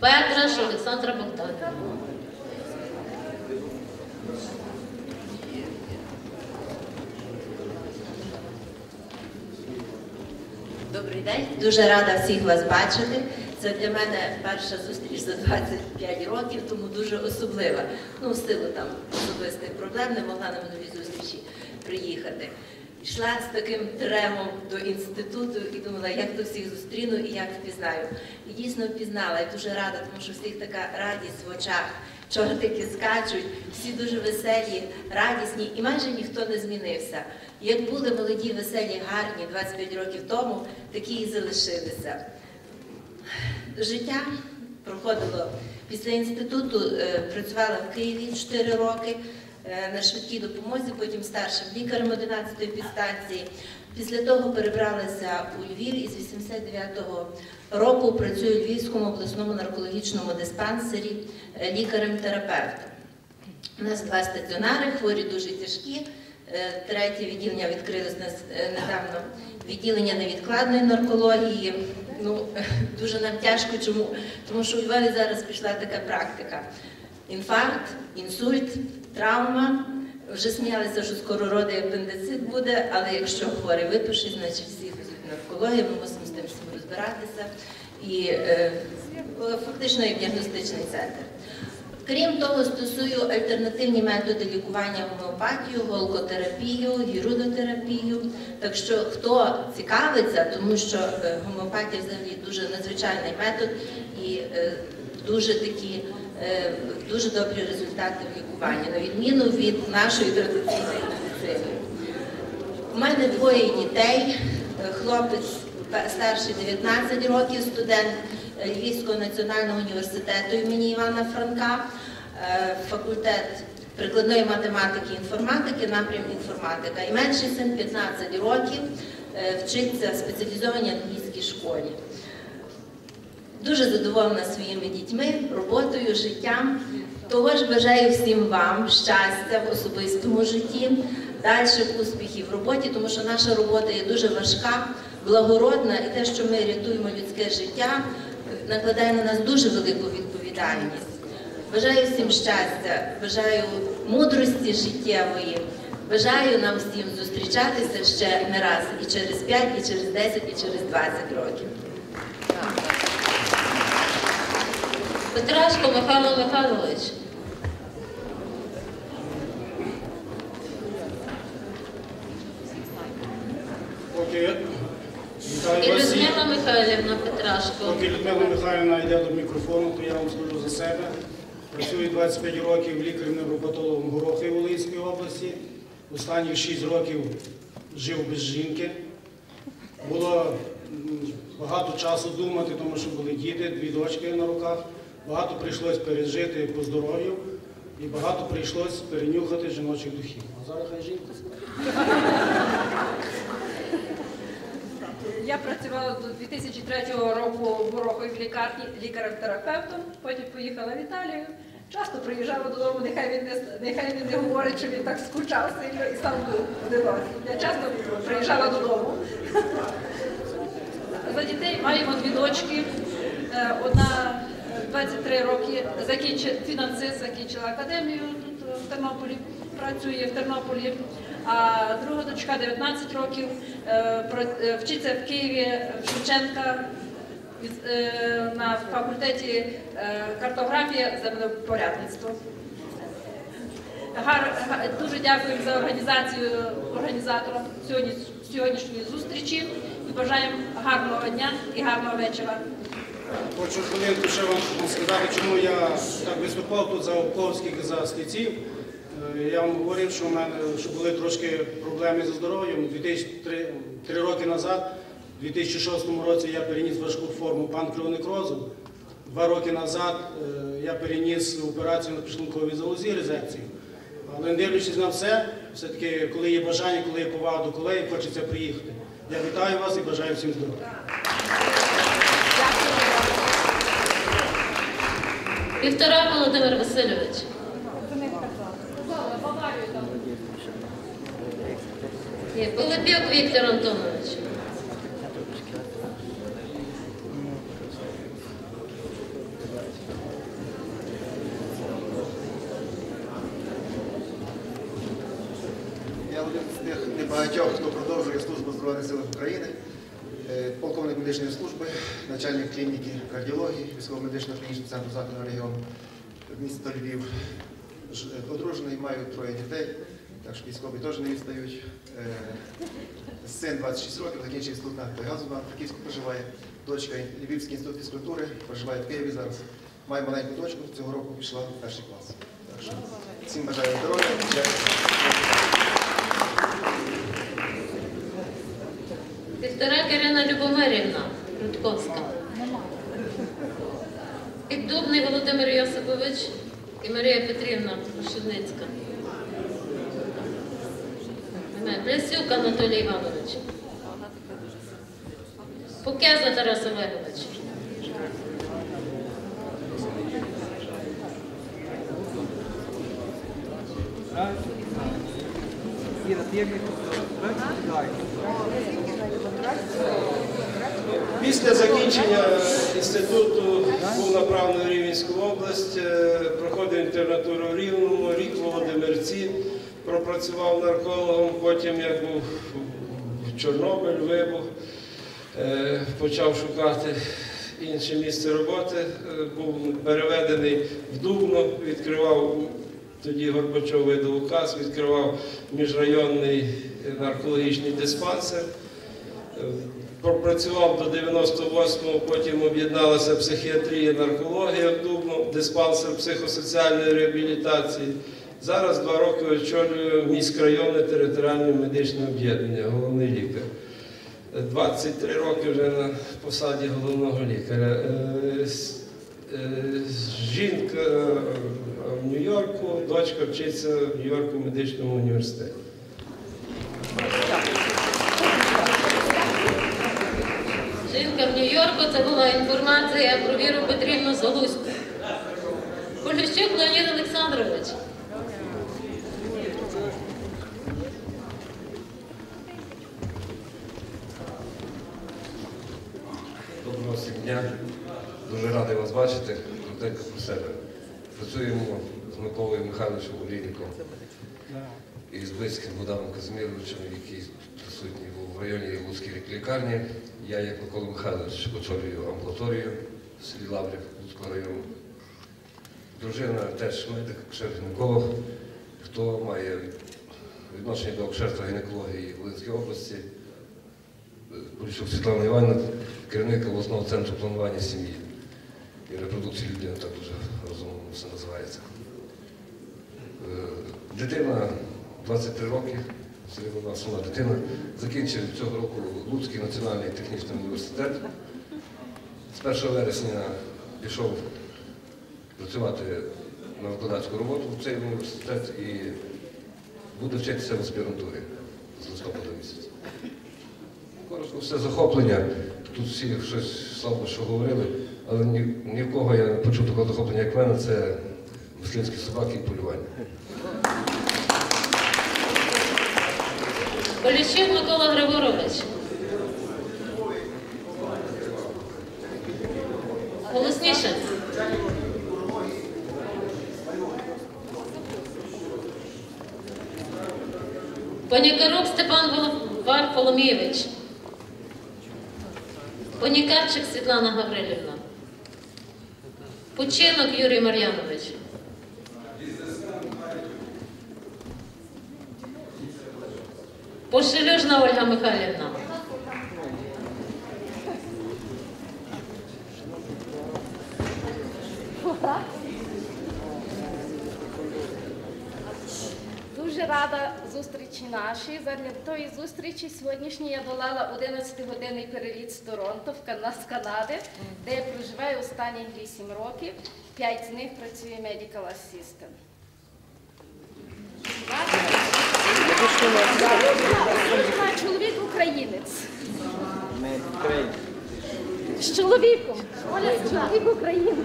Петраш Олександра Богданівна. Добрий день, дуже рада всіх вас бачити. Це для мене перша зустріч за 25 років, тому дуже особлива. Ну, в силу там особистих проблем не могла на минулій зустрічі приїхати. Йшла з таким тремом до інституту і думала, як то всіх зустріну і як впізнаю. І дійсно впізнала, і дуже рада, тому що всіх така радість в очах. Чортики скачуть, всі дуже веселі, радісні, і майже ніхто не змінився. Як були молоді, веселі, гарні 25 років тому, такі і залишилися. Життя проходило після інституту, е, працювала в Києві 4 роки на швидкій допомозі, потім старшим лікарем 11-ї підстанції. Після того перебралася у Львів і з 89-го року працюю у Львівському обласному наркологічному диспансері е, лікарем-терапевтом. У нас два стаціонари, хворі дуже тяжкі. Е, Третє відділення відкрилось е, недавно. Відділення невідкладної наркології. Ну, дуже нам тяжко. Чому? Тому що у Львові зараз пішла така практика. Інфаркт, інсульт, травма. Вже сміялися, що скоро родий апендицит буде, але якщо хворий випишуть, значить всі везуть в наркологію, ми мусимо з тим всім розбиратися. І е, фактично як діагностичний центр. Крім того, стосую альтернативні методи лікування гомеопатію, голкотерапію, гірудотерапію. Так що хто цікавиться, тому що е, гомеопатія взагалі дуже надзвичайний метод і е, дуже такі е, дуже добрі результати в лікуванні, на відміну від нашої традиційної медицини. У мене двоє дітей. Е, Хлопець старший 19 років, студент е, Львівського національного університету імені Івана Франка, е, факультет прикладної математики і інформатики, напрям інформатика. І менший син 15 років вчиться в спеціалізованій англійській школі. Дуже задоволена своїми дітьми, роботою, життям. Того ж бажаю всім вам щастя в особистому житті, дальших успіхів в роботі, тому що наша робота є дуже важка, благородна, і те, що ми рятуємо людське життя, накладає на нас дуже велику відповідальність. Бажаю всім щастя, бажаю мудрості життєвої. Бажаю нам всім зустрічатися ще не раз і через 5, і через 10, і через 20 років. Петрашко Михайло Михайлович. І. Людмила Михайлівна Петрашко. Поки Людмила Михайлівна йде до мікрофону, то я вам скажу за себе. Працюю 25 років лікарем-невропатологом Горохи Волинської області. Останні 6 років жив без жінки. Було багато часу думати, тому що були діти, дві дочки на руках. Багато прийшлось пережити по здоров'ю і багато прийшлось перенюхати жіночих духів. А зараз хай жінка. Я працювала до 2003 року в Горохові в лікарні лікарем-терапевтом, потім поїхала в Італію. Часто приїжджала додому, нехай він не нехай він не говорить, що він так скучав сильно і сам був один. Я часто приїжджала додому. За дітей маємо дві дочки. Е, Одна 23 роки закінчила фінансист, закінчила академію тут в Тернополі, працює в Тернополі. А друга дочка 19 років е, е, вчиться в Києві в Шевченка е, на факультеті е, картографія землепорядництво. Дуже дякую за організацію організаторам сьогодні, сьогоднішньої зустрічі і бажаємо гарного дня і гарного вечора. Хочу хвилинку ще вам сказати, чому я так виступав тут за Обковських і за стеців. Е, Я вам говорив, що в мене що були трошки проблеми зі здоров'ям. три роки назад, у 2006 році, я переніс важку форму панкреонекрозу. Два роки назад е, я переніс операцію на підшлунковій залозі резекцію. Але не дивлячись на все, все-таки, коли є бажання, коли є повага до колегів, хочеться приїхати. Я вітаю вас і бажаю всім здоров'я. Півтора Володимир Васильович. Ні, Пилипюк Віктор Антонович. Медичної служби, начальник клініки кардіології військово-медичного клінічного центру Західного регіону міста Львів. Е, Одружений, маю троє дітей, так що військові теж не відстають. Е, Син 26 років, закінчив інститут нафти і газу на Франківську проживає. Дочка Львівський інститут фізкультури, проживає в Києві зараз. Має маленьку дочку, цього року пішла в перший клас. Так що всім бажаю здоров'я. Вівторак Ірина Любомирівна Рудковська. Піддубний Володимир Йосипович і Марія Петрівна. Немає. Плясюк Анатолій Іванович. Покеза Тарас Олегович. Після закінчення інституту був направлений в Рівненську область, е, проходив інтернатуру в Рівному, рік Володимирці, пропрацював наркологом, потім як був в Чорнобиль, вибух, е, почав шукати інше місце роботи, е, був переведений в Дубно, відкривав тоді Горбачов видав указ, відкривав міжрайонний наркологічний диспансер. Пропрацював до 98-го, потім об'єдналася психіатрія, наркологія в Дубно, диспансер психосоціальної реабілітації. Зараз два роки очолюю міськрайонне територіальне медичне об'єднання, головний лікар. Е, 23 роки вже на посаді головного лікаря. Е, е, Жінка е, Нью-Йорку, дочка вчиться в Нью-Йорку медичному університеті. Жінка в Нью-Йорку це була інформація про Віру Петрівну Залузьку. Поліщук Леонід Олександрович. Доброго всім дня. Дуже радий вас бачити. Коротенько про себе. Працюємо з Миколою Михайловичем Олійником і з близьким Богданом Казимировичем, який присутній був в районі Луцької лікарні. Я, як Микола Михайлович, очолюю амбулаторію в селі Лаврів Луцького району. Дружина теж медик, акушер-гінеколог. Хто має відношення до акушерства гінекології в Волинській області, Поліщук Світлана Іванівна, керівник обласного центру планування сім'ї і репродукції людини, так дуже розумно все називається. Е, Дитина 23 роки, середина сама дитина, закінчив цього року Луцький національний технічний університет. З 1 вересня пішов працювати на викладацьку роботу в цей університет і буде вчитися в аспірантурі з листопада місяця. Коротко, все захоплення. Тут всі щось слабо що говорили, але ні, ні в кого я не почув такого захоплення, як в мене, це мисливські собаки і полювання. Поліщук Микола Григорович. Голосніше. Понікарук Степан Варфоломійович. Понікарчик Світлана Гаврилівна. Починок Юрій Мар'янович. Пошелюжна Ольга Михайлівна. Дуже рада зустрічі нашій. Задля тої зустрічі сьогоднішньої я долала 11-годинний переліт з Торонто з Канади, де я проживаю останні 8 років. П'ять з них працює medical assistant. Чоловік українець. З чоловіком. Оля, чоловік українець.